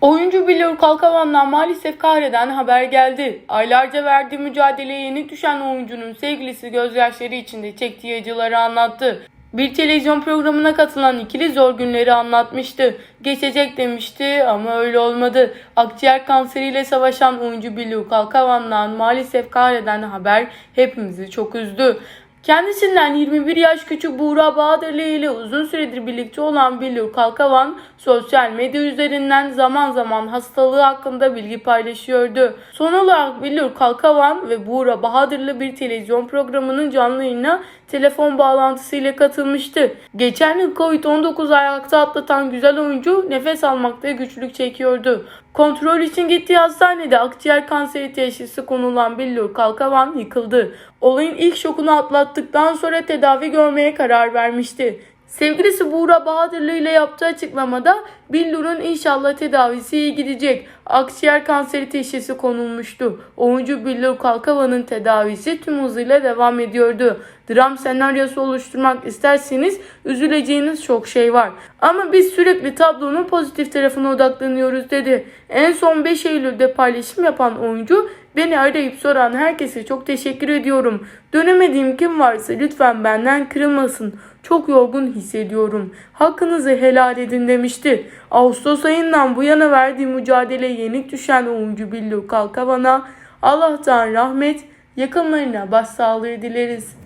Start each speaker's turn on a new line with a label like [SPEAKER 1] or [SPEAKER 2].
[SPEAKER 1] Oyuncu Bilur Kalkavan'dan maalesef kahreden haber geldi. Aylarca verdiği mücadeleye yenik düşen oyuncunun sevgilisi gözyaşları içinde çektiği acıları anlattı. Bir televizyon programına katılan ikili zor günleri anlatmıştı. Geçecek demişti ama öyle olmadı. Akciğer kanseriyle savaşan oyuncu Bilur Kalkavan'dan maalesef kahreden haber hepimizi çok üzdü. Kendisinden 21 yaş küçük Buğra Bahadırlı ile uzun süredir birlikte olan Billur Kalkavan sosyal medya üzerinden zaman zaman hastalığı hakkında bilgi paylaşıyordu. Son olarak Billur Kalkavan ve Buğra Bahadırlı bir televizyon programının canlı yayına telefon bağlantısıyla katılmıştı. Geçen yıl Covid-19 ayakta atlatan güzel oyuncu nefes almakta güçlük çekiyordu. Kontrol için gittiği hastanede akciğer kanseri teşhisi konulan Billur Kalkavan yıkıldı. Olayın ilk şokunu atlattıktan sonra tedavi görmeye karar vermişti. Sevgilisi Buğra Bahadırlı ile yaptığı açıklamada Billur'un inşallah tedavisi iyi gidecek. Akciğer kanseri teşhisi konulmuştu. Oyuncu Billur Kalkavan'ın tedavisi tüm hızıyla devam ediyordu. Dram senaryosu oluşturmak isterseniz üzüleceğiniz çok şey var. Ama biz sürekli tablonun pozitif tarafına odaklanıyoruz dedi. En son 5 Eylül'de paylaşım yapan oyuncu Beni arayıp soran herkese çok teşekkür ediyorum. Dönemediğim kim varsa lütfen benden kırılmasın. Çok yorgun hissediyorum. Hakkınızı helal edin demişti. Ağustos ayından bu yana verdiği mücadeleye yenik düşen oyuncu Billur Kalkavan'a Allah'tan rahmet, yakınlarına başsağlığı dileriz.